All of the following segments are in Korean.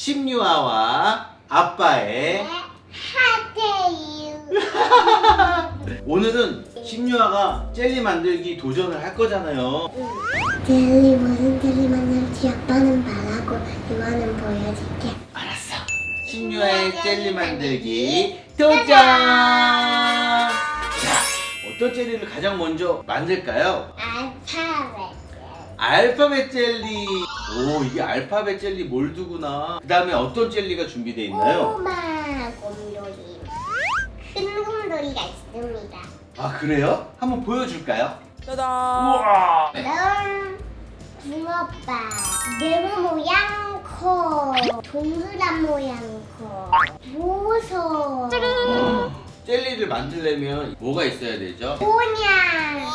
심유아와 아빠의 하세요. 오늘은 심유아가 젤리 만들기 도전을 할 거잖아요. 젤리 무슨 젤리 만들지 아빠는 말하고 이거는 보여줄게. 알았어. 심유아의 젤리 만들기 도전! 자, 어떤 젤리를 가장 먼저 만들까요? 알파벳. 알파벳 젤리. 오, 이게 알파벳 젤리 몰드구나. 그 다음에 어떤 젤리가 준비되어 있나요? 꼬마 곰돌이. 큰 곰돌이가 있습니다. 아, 그래요? 한번 보여줄까요? 짜잔. 우와! 넌 붕어빵. 네모 모양 코. 동그란 모양 코. 보석. 젤리를 만들려면 뭐가 있어야 되죠? 모냥.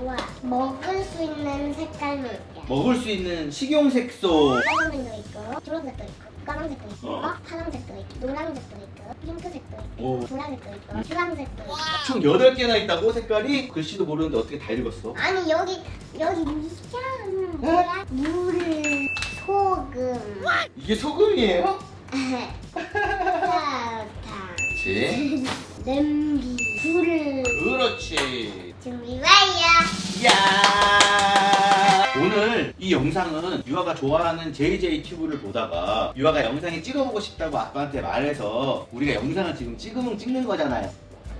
우와. 먹을 수 있는 색깔 물게. 먹을 수 있는 식용색소. 빨간색도 있고, 초록색도 있고, 까만색도 있고, 어. 파란색도 있고, 노란색도 있고, 핑크색도 있고, 오. 보라색도 있고, 주황색도 있고. 총 8개나 있다고 색깔이? 글씨도 모르는데 어떻게 다 읽었어? 아니 여기 여기 미션 뭐야? 물, 소금, 이게 소금이에요? 설탕, 그렇지. 냄비, 불을 그렇지. 준비 완료. 야 오늘 이 영상은 유아가 좋아하는 JJ 튜브를 보다가 유아가 영상에 찍어보고 싶다고 아빠한테 말해서 우리가 영상을 지금 찍으면 찍는 거잖아요.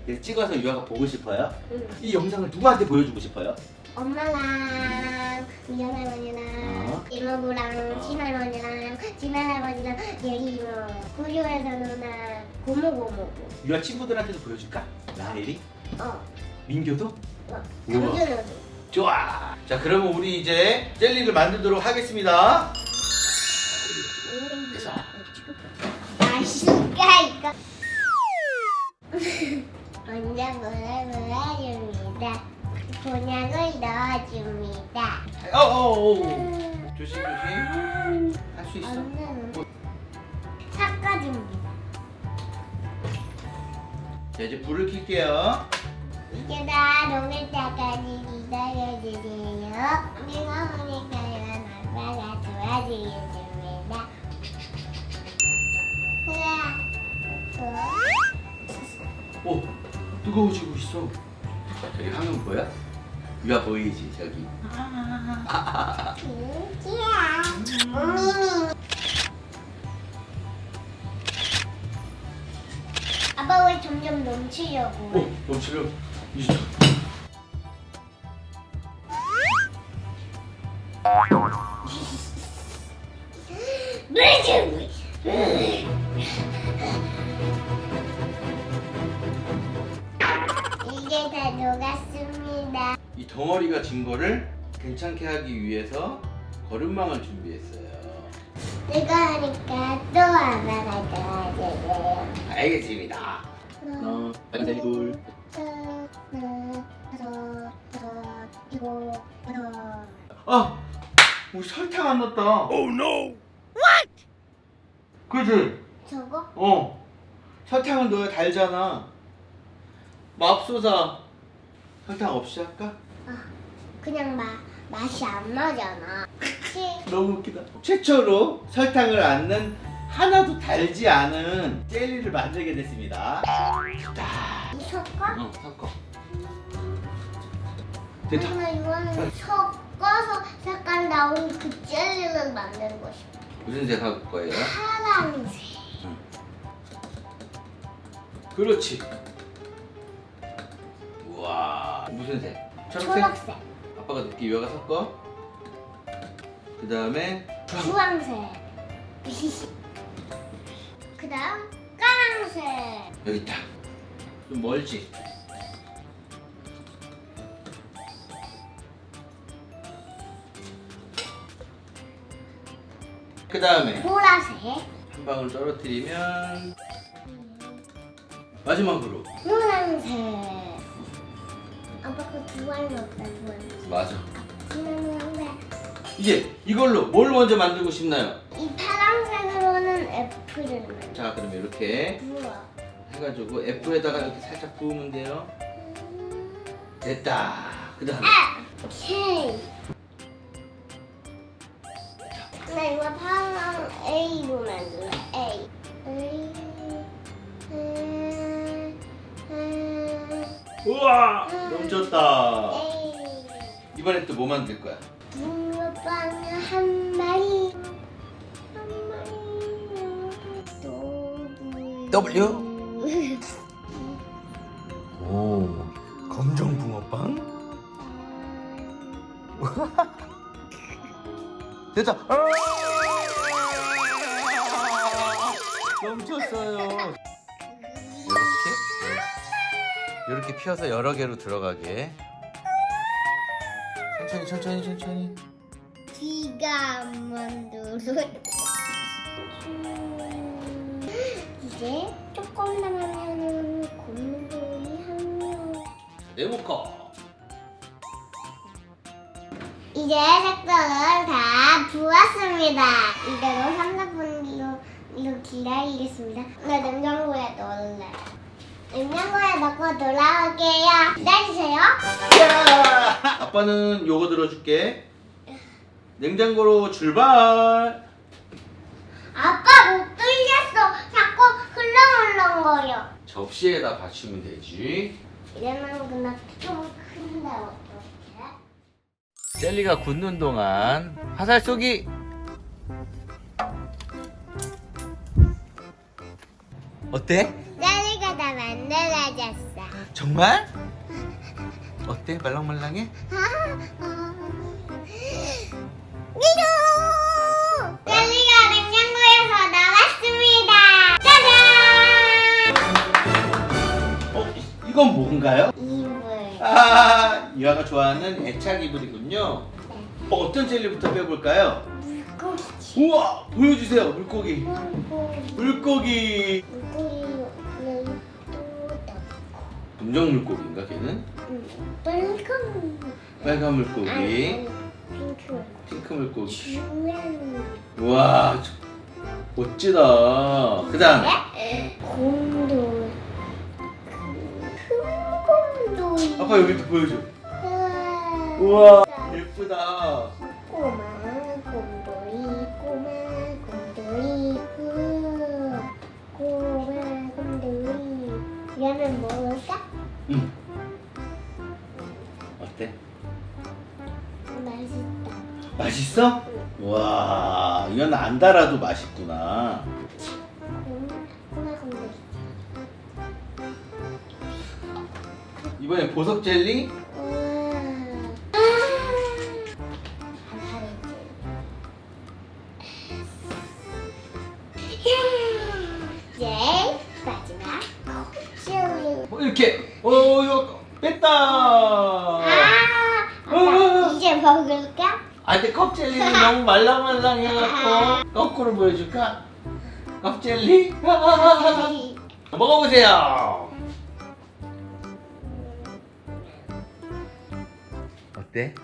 그래서 찍어서 유아가 보고 싶어요. 응. 이 영상을 누구한테 보여주고 싶어요? 엄마랑 미연 어. 할머니랑 이모부랑 친할머니랑 친할아버지랑 예리모 구조에서 누나 고모고모고 유아 친구들한테도 보여줄까? 나엘이? 어, 민규도? 어, 우와. 좋아. 자 그러면 우리 이제 젤리를 만들도록 하겠습니다. 그래서. 맛있을까 이거 먼저 물을 부어줍니다 곤약을 넣어줍니다 어 어어. 조심 조심. 할수 있어. 언니는 섞어줍니다 자 이제 불을 켤게요. 이제 다 녹을 때까지 기다려주세요 내가 보니까요 아빠가 도와주겠습니다 으아. 오 뜨거워지고 있어. 저기 화면 보여? 유아 보이지 저기. 진지야 우미미 아빠 왜 점점 넘치려고 오 넘치려. 이제 다 녹았습니다. 이 덩어리가 진 거를 괜찮게 하기 위해서 거름망을 준비했어요. 내가 하니까 또 아빠가 도와주세요. 알겠습니다. 어, 빨간 색 불. 하나, 다섯, 여섯, 일곱, 여덟. 아, 우리 설탕 안 넣었다. Oh no. What? 그지? 저거? 어. 설탕을 넣어야 달잖아. 맙소사. 설탕 없이 할까? 그냥 마, 맛이 안 나잖아. 그치? 너무 웃기다. 최초로 설탕을 안 넣은 하나도 달지 않은 젤리를 만들게 됐습니다. 자, 이 섞어? 어, 섞어. 됐다. 엄마 이거는 섞어서 색깔 나온 그 젤리를 만들고 싶어. 무슨 색 할 거예요? 파란색. 그렇지. 우와. 무슨 색? 초록색? 초록색. 아빠가 늦게 유아가 섞어. 그 다음에 주황색. 그 다음 까만색. 여기 있다. 좀 멀지? 그 다음에 보라색. 한 방울 떨어뜨리면 마지막으로 노란색. 아빠 그 두알 넣었다 두알. 맞아. 노란색. 이제 이걸로 뭘 먼저 만들고 싶나요? 이 파란색으로는 애플을 만들. 자 그러면 이렇게 우와. 해가지고 F에다가 이렇게 살짝 부으면 돼요. 됐다. 그 다음에 오케 이거 파랑 A로 만들래. A. A. A. 우와 넘쳤다. A. 이번에 또 뭐 만들 거야? 붕어빵 한 마리. 한 마리. 또 W? 물. 오 검정 붕어빵? 됐다. 아! 넘쳤어요. 이렇게 이렇게 피어서 여러 개로 들어가게. 천천히 천천히 천천히. 한번 누르 이제 조금 남으면 곰돌이 한 명 네모커. 이제 색깔을 다 부었습니다. 이대로 3, 4분로 로 기다리겠습니다. 나 냉장고에 넣을래. 냉장고에 넣고 돌아올게요. 기다리세요. 야! 아빠는 요거 들어줄게. 냉장고로 출발. 아빠 못 돌렸어. 자꾸 흘렁흘렁거려. 접시에다 받치면 되지. 이러면 그냥 좀 큰데 어떡해? 젤리가 굳는 동안 화살 쏘기. 어때? 젤리가 다 만들어졌어. 정말? 어때? 말랑말랑해? 미루! 젤리가 냉장고에서 나왔습니다. 짜잔! 어, 이- 이건 뭔가요? 이불. 아, 유아가 좋아하는 애착 이불이군요. 어, 어떤 젤리부터 빼볼까요? 물고기. 우와, 보여주세요, 물고기. 물고기. 물고기. 물고기는 또 넣고. 검정 물고기인가 걔는? 음, 빨간. 빨간 물고기, 아니, 아니, 핑크. 핑크 물고기. 주황. 우와, 저- 멋지다. 그다음 곰돌. 큰 곰돌. 아빠 여기도 보여줘. 우와. 예쁘다. 꼬마 곰돌이 꼬마 곰돌이 후 꼬마 곰돌이 얘는 뭘까? 응. 어때? 맛있다 맛있어? 와, 이건 안 달아도 맛있구나. 꼬마 꼬마 곰돌이 이번에 보석 젤리? 우 어, 이거 뺐다. 아 아빠 이제 먹을까? 아, 근데 껍젤리는 너무 말랑말랑해갖고 거꾸로 보여줄까? 껍젤리? 먹어보세요. 어때?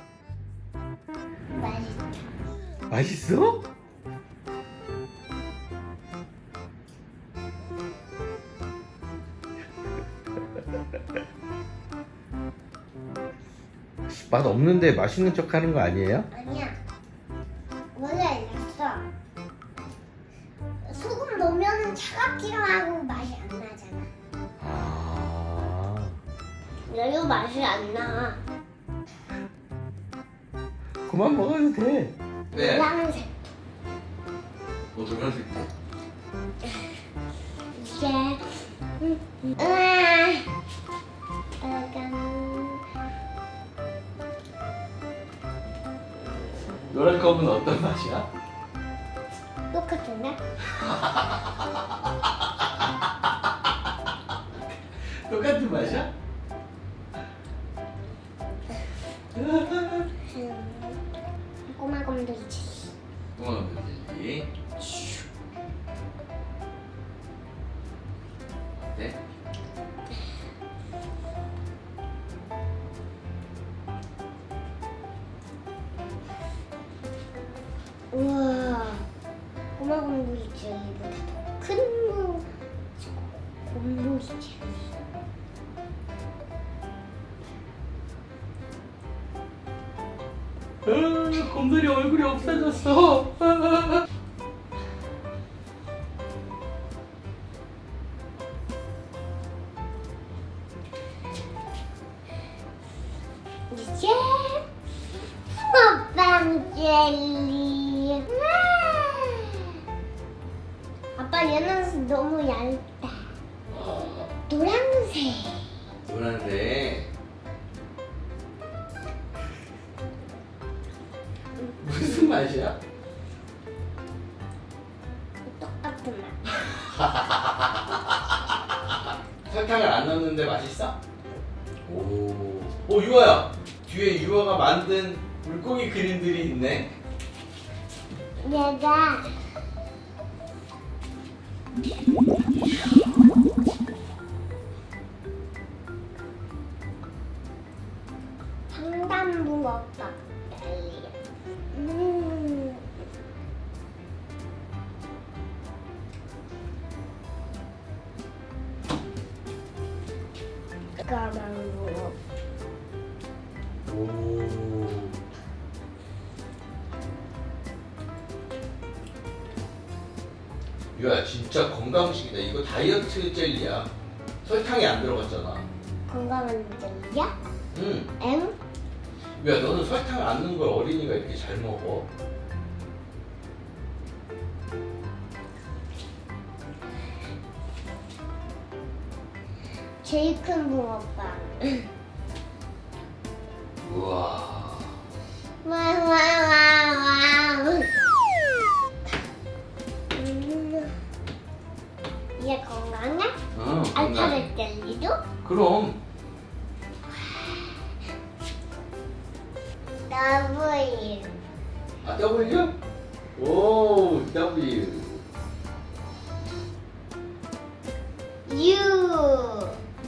맛있다 맛있어? 맛 없는데 맛있는 척 하는 거 아니에요? 아니야. 원래 이랬어. 소금 넣으면 차갑기도 하고 맛이 안 나잖아. 아. 여기 맛이 안 나. 그만 먹어도 돼. 노란색. 뭐 노란색. 이게 음, 으아. 노란 컵은 어떤 맛이야? 똑같은데? 똑같은 맛이야? 음, 꼬마 곰돌이지. 어, 그지. 어때? 우와. 꼬마 곰돌이지. 이보다 더큰 곰돌이지. 으, 곰돌이 얼굴이 없어졌어. 맛이야? 똑같은 맛. 설탕을 안 넣었는데 맛있어? 오. 오 유아야. 뒤에 유아가 만든 물고기 그림들이 있네. 얘가 유아 진짜 건강식이다. 이거 다이어트 젤리야. 설탕이 안 들어갔잖아. 건강한 젤리야? 응. 엥? 유아 너는 설탕 안 넣은 걸 어린이가 이렇게 잘 먹어? 제일 큰 붕어빵. U.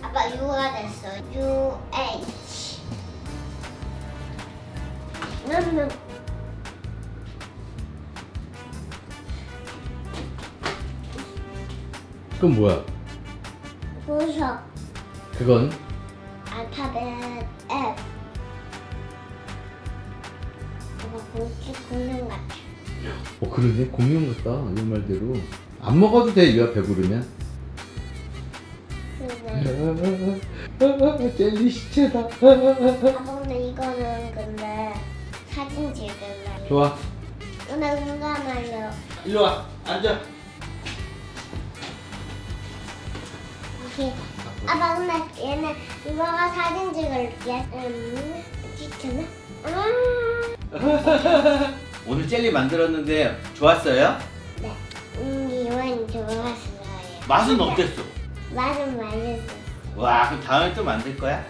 아빠 U가 됐어. U H. 음, 그건 뭐야? 보석. 그건 알파벳 F. 아빠 공기 공룡 같아. 어 그러네 공룡 같다 이 말대로 안 먹어도 돼 유아 배부르면 근데 젤리 시체다 아빠 근데 이거는 근데 사진 찍을래. 좋아 오늘 응감하려. 일로 와 앉아 이렇게. 아빠 근데 얘는 이거가 사진 찍을게. 음, 찍잖아. 음. 오늘 젤리 만들었는데 좋았어요? 네. 음, 이건 좋았어요. 맛은 어땠어? 맛은 맛있어. 와 그럼 다음에 또 만들 거야?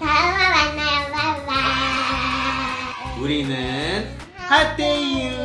다음에 만나요. 바이바이. 우리는 핫데이유